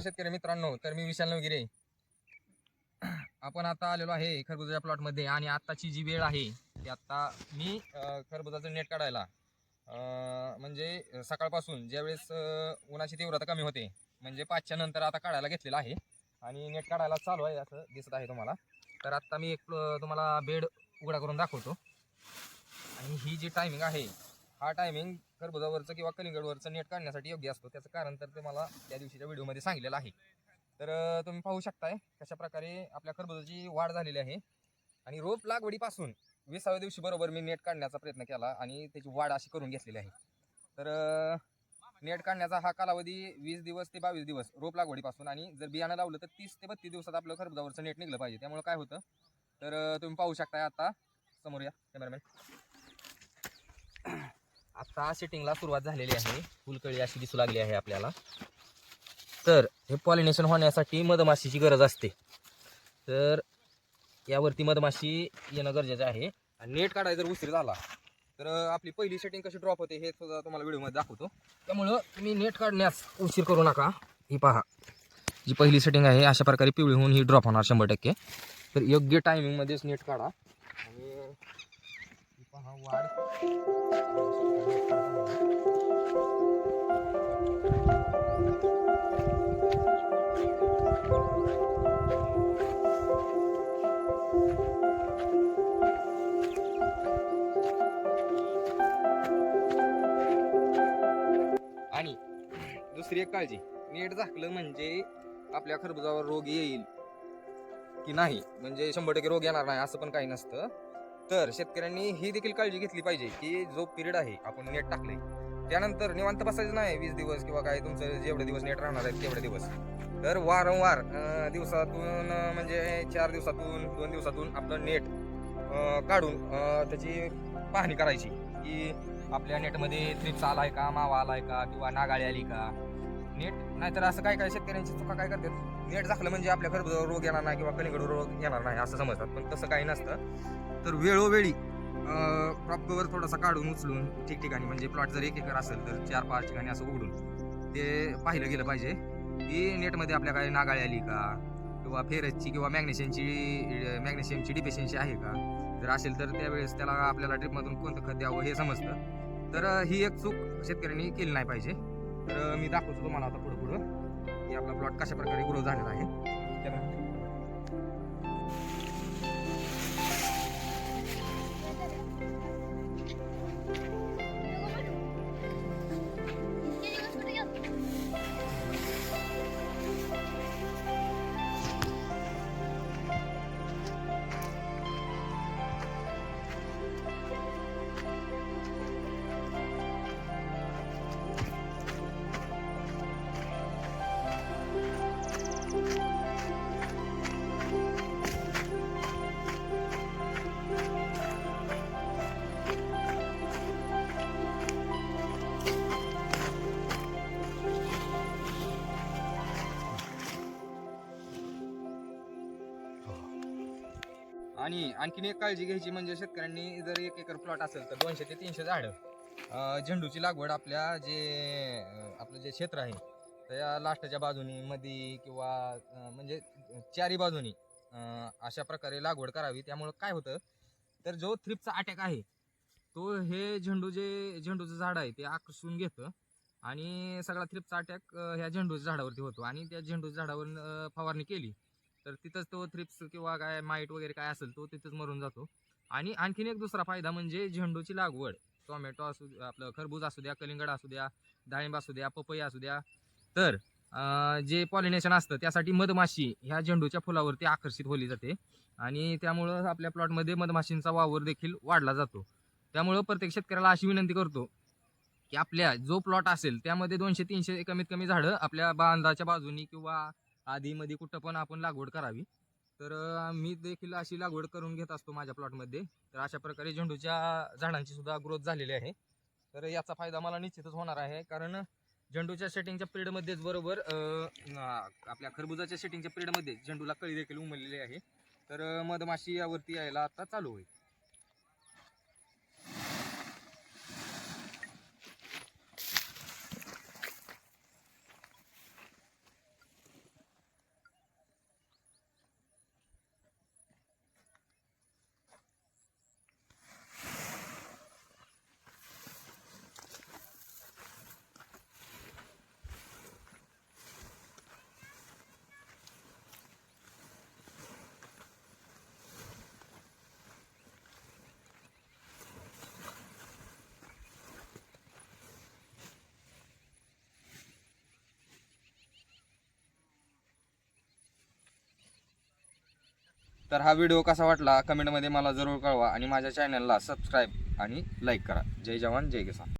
शेतकरी मित्रांनो तर मी विशाल वगैरे आपण आता आलेलो आहे खरबुजाच्या प्लॉटमध्ये आणि आत्ताची जी वेळ आहे ती आत्ता मी खरबुजाचं नेट काढायला. म्हणजे सकाळपासून ज्यावेळेस उन्हाची तीव्रता कमी होते म्हणजे पाचच्या नंतर आता काढायला घेतलेला आहे. आणि नेट काढायला चालू आहे असं दिसत आहे तुम्हाला. तर आत्ता मी एक तुम्हाला बेड उघडा करून दाखवतो. आणि ही जी टायमिंग आहे हा टायमिंग खरबुजावरचं किंवा कलिंगडवरचं नेट काढण्यासाठी योग्य असतो. त्याचं कारण तर ते मला त्या दिवशीच्या व्हिडिओमध्ये सांगितलेलं आहे. तर तुम्ही पाहू शकताय कशा प्रकारे आपल्या खरबुजाची वाढ झालेली आहे. आणि रोप लागवडीपासून विसाव्या दिवशी बरोबर मी नेट काढण्याचा प्रयत्न केला आणि त्याची वाढ अशी करून घेतलेली आहे. तर नेट काढण्याचा हा कालावधी वीस दिवस ते बावीस दिवस रोप लागवडीपासून आणि जर बियाणं लावलं तर तीस ते बत्तीस दिवसात आपलं खरबुजावरचं नेट निघलं पाहिजे. त्यामुळे काय होतं? तर तुम्ही पाहू शकताय आता. समोर या कॅमेरामॅन आता सेटिंगला सुरुवात झालेली आहे. फुलकळी अशी दिसू लागली आहे आपल्याला. तर हे पॉलिनेशन होण्यासाठी मधमाशीची गरज असते. तर यावरती मधमाशी येणं गरजेचं आहे. आणि नेट काढायला जर उशीर झाला तर आपली पहिली सेटिंग कशी ड्रॉप होते हे सुद्धा तुम्हाला व्हिडिओमध्ये दाखवतो. त्यामुळं तुम्ही नेट काढण्यास उशीर करू नका. ही पहा. जी पहिली सेटिंग आहे अशा प्रकारे पिवळी होऊन ही ड्रॉप होणार शंभर टक्के. तर योग्य टायमिंगमध्येच नेट काढा. आणि पहा वाढ. दुसरी एक काळजी. नेट झाकलं म्हणजे आपल्या खरबुजावर रोग येईल की नाही? म्हणजे शंभर टक्के रोग येणार नाही असं पण काही नसतं. तर शेतकऱ्यांनी ही देखील काळजी घेतली पाहिजे की जो पिरियड आहे आपण नेट टाकले त्यानंतर निवांत बसायचं नाही वीस दिवस किंवा काय तुमचं जेवढे दिवस नेट राहणार आहेत तेवढे दिवस. तर वारंवार दिवसातून म्हणजे चार दिवसातून दोन दिवसातून आपलं नेट काढून त्याची पाहणी करायची की आपल्या नेटमध्ये थ्रिप्स आहे का मावा आला आहे का किंवा नागाळी आली का? नेट. नाहीतर असं काय काय शेतकऱ्यांची चुका काय करतात? नेट झाकलं म्हणजे आपल्या खरबुजावर रोग येणार नाही किंवा कलिंगड रोग येणार नाही असं समजतात. पण तसं काही नसतं. तर वेळोवेळी क्रॉप कवर थोडासा काढून उचलून ठिकठिकाणी म्हणजे प्लॉट जर एक एकर असेल तर चार पाच ठिकाणी असं उघडून ते पाहिलं गेलं पाहिजे. की नेटमध्ये आपल्या काही नागाळी आली का? किंवा फेरसची किंवा मॅग्नेशियमची मॅग्नेशियमची डिफिशियन्सी आहे का? जर असेल तर त्यावेळेस त्याला आपल्याला ड्रिपमधून कोणतं खत द्यावं हे समजतं. तर ही एक चूक शेतकऱ्यांनी केली नाही पाहिजे. तर मी दाखवतो तुम्हाला आता पुढं पुढं. की आपला प्लॉट कशा प्रकारे ग्रो झालेला आहे. त्यानंतर आणि आणखीन एक काळजी घ्यायची म्हणजे शेतकऱ्यांनी जर एक एकर प्लॉट असेल तर दोनशे ते तीनशे झाडं. झेंडूची लागवड आपल्या जे आपलं जे क्षेत्र आहे त्या लास्टच्या बाजूनी मध्ये किंवा म्हणजे चारी बाजूनी अशा प्रकारे लागवड करावी. त्यामुळं काय होतं तर जो थ्रिपचा अटॅक आहे तो हे झेंडू जे झेंडूचं झाड आहे ते आकर्षून घेतं आणि सगळा थ्रिपचा अटॅक ह्या झेंडूच्या झाडावरती होतो. आणि त्या झेंडूच्या झाडावर फवारणी केली. तर तिथंच तो थ्रिप्स किंवा काय माईट वगैरे काय असेल तो तिथंच मरून जातो. आणि आणखीन एक दुसरा फायदा म्हणजे झेंडूची लागवड. टोमॅटो असू आपलं खरबूज असू द्या कलिंगड असू द्या डाळिंब असू द्या पपई असू द्या. तर जे पॉलिनेशन असतं त्यासाठी मधमाशी ह्या झेंडूच्या फुलावरती आकर्षित होली जाते. आणि त्यामुळं आपल्या प्लॉटमध्ये मधमाशींचा वावर देखील वाढला जातो. त्यामुळं प्रत्येक शेतकऱ्याला अशी विनंती करतो की आपल्या जो प्लॉट असेल त्यामध्ये दोनशे तीनशे कमीत कमी झाडं आपल्या बांधाच्या बाजूनी किंवा आधीमध्ये कुठं पण आपण लागवड करावी. तर मी देखील अशी लागवड करून घेत असतो माझ्या प्लॉटमध्ये. तर अशा प्रकारे झेंडूच्या झाडांची सुद्धा ग्रोथ झालेली आहे. तर याचा फायदा मला निश्चितच होणार आहे. कारण झेंडूच्या सेटिंगच्या पिरियडमध्येच बरोबर आपल्या खरबुजाच्या सेटिंगच्या पिरियडमध्ये झेंडूला कळी देखील उमललेली आहे. तर मधमाशी यावरती यायला आता चालू होईल. तर हा व्हिडिओ कसा वाटला कमेंटमध्ये मला जरूर कळवा आणि माझ्या चॅनलला सबस्क्राईब आणि लाईक करा. जय जवान जय किसान.